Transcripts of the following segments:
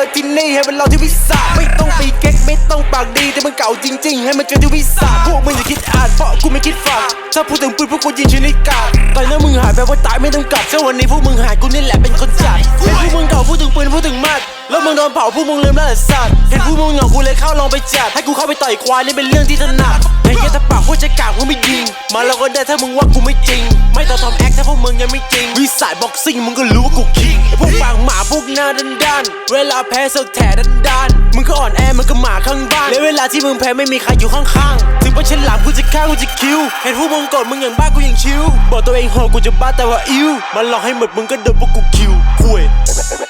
อที่นี่ให้มันเราที่วิสาไม่ต้องไปเก๊กไม่ต้องปากดีแต่มันเก่าจริง ๆ ให้มันเจอที่วิสาพวกมึงอย่าคิดอ่านเพราะกูไม่คิดฝากถ้าพูดถึงปืนพวกกูยิงชนิดกาดตอนนั้นมึงหายไปว่าตายไม่ต้องกลับถ้าวันนี้พวกมึงหายกูนี่แหละเป็นคนจัดเห็นพวกมึงเก่าพูดถึงปืนพูดถึงมัดแล้วมึงโดนเผาพวกมึงลืมแล้วเหรอสัตว์เห็นพวกมึงเหงากูเลยเข้าลองไปจัดให้กูเข้าไปต่อยควายนี่เป็นเรื่องที่ถนัดไอ้เหี้ยถ้าปากพูดจะกากกูไม่ยิง มาแล้วก็ได้ถ้ามึงว่ากูไม่จริง ไม่ต้องทำแอคถ้าพวกมึงยังไม่จริง วิสัยบ็อกซิ่งมึงก็รู้ว่ากูคิงไอพวกปากหมาพวกหน้าด้านด้านเวลาแพ้เสกแถด้านด้านมึงก็อ่อนแอมันก็หมาข้างบ้านและเวลาที่มึงแพ้ไม่มีใครอยู่ข้างๆถึงเป็นฉลามกูจะฆ่ากูจะคิวเห็นพวกมึงกดมึงอย่างบ้ากูยังชิวบอกตัวเองโหดกูจะบ้าแต่ว่าอิวมันหลอกให้หมดมึงก็โดนพวกกูคิวคุย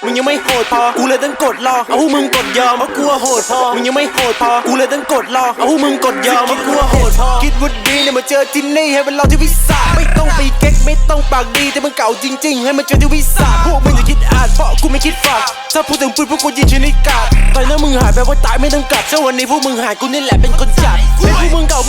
มึงยังไม่โหดพอ กูเลยต้องกดรอ เอาพวกมึงกดยอมเพราะกลัวโหดพอ มึงยังไม่โหดพอ กูเลยต้องกดรอ เอาพวกมึงกดยอมเพราะกลัวโหดพอ คิดว่าดีเนี่ยมาเจอที่นี่ให้เป็นเราที่วิสา ไม่ต้องปากดีแต่มันเก่าจริง ๆ ให้มันเจอที่วิสาพวกมึงอย่าคิดอ่านเพราะกูไม่คิดฝากถ้าพูดถึงปืนพวกกูยิงชนิดกาดตอนนั้นมึงหายไปว่าตายไม่ต้องกลับถ้าวันนี้พวกมึงหายกูนี่แหละเป็นคนจัดเป็นพวกมึงเก่า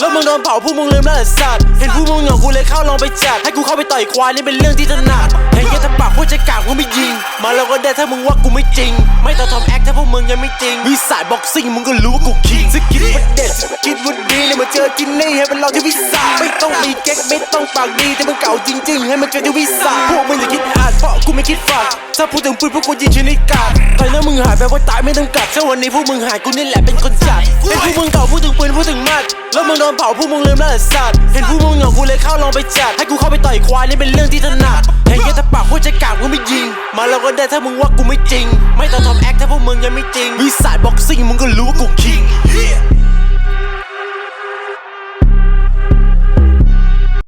แล้วมึงโดนเผาพวกมึงลืมแล้วเหรอสัตว์เห็นพวกมึงเหงากูเลยเข้าลองไปจัด ให้กูเข้าไปต่อยควายนี่เป็นเรื่องที่ถนัดไอ้เหี้ยถ้าปากพูดจะกากกูไม่ยิง มาแล้วก็ได้ถ้ามึงว่ากูไม่จริง ไม่ต้องทำแอคถ้าพวกมึงยังไม่จริงวิสัยบ็อกซิ่งมึงก็รู้ว่ากูคิงสกิดว่าเด็ดสกิดว่าดีเนี่ยมาเจอที่นี่ให้เป็นเราที่วิสาไม่ต้องมีเก๊กไม่ต้องปากดีแต่มันเก่าจริง ๆ ให้มันเจอที่วิสาพวกมึงอย่าคิด เพราะกูไม่คิดฝากถ้าพูดถึงปืนพวกกูยิงชนิดกาดตอนนั้นมึงหายไปว่าตายไม่ต้องกลับถ้าวันนี้พวกมึงหายกูนี่แหละเป็นคนจัดเห็นพวกมึงเก่าพูดถึงปืนพูดถึงมัด แล้วมึงโดนเผาพวกมึงลืมแล้วเหรอสัตว์เห็นพวกมึงเหงากูเลยเข้าลองไปจัดให้กูเข้าไปต่อยควายนี่เป็นเรื่องที่ถนัดเหี้ยถ้าปากพูดจะกากกูไม่ยิง มาแล้วก็ได้ถ้ามึงว่ากูไม่จริง ไม่ต้องทำแอคถ้าพวกมึงยังไม่จริงวิสัยบ็อกซิ่งมึงก็รู้ว่ากูคิง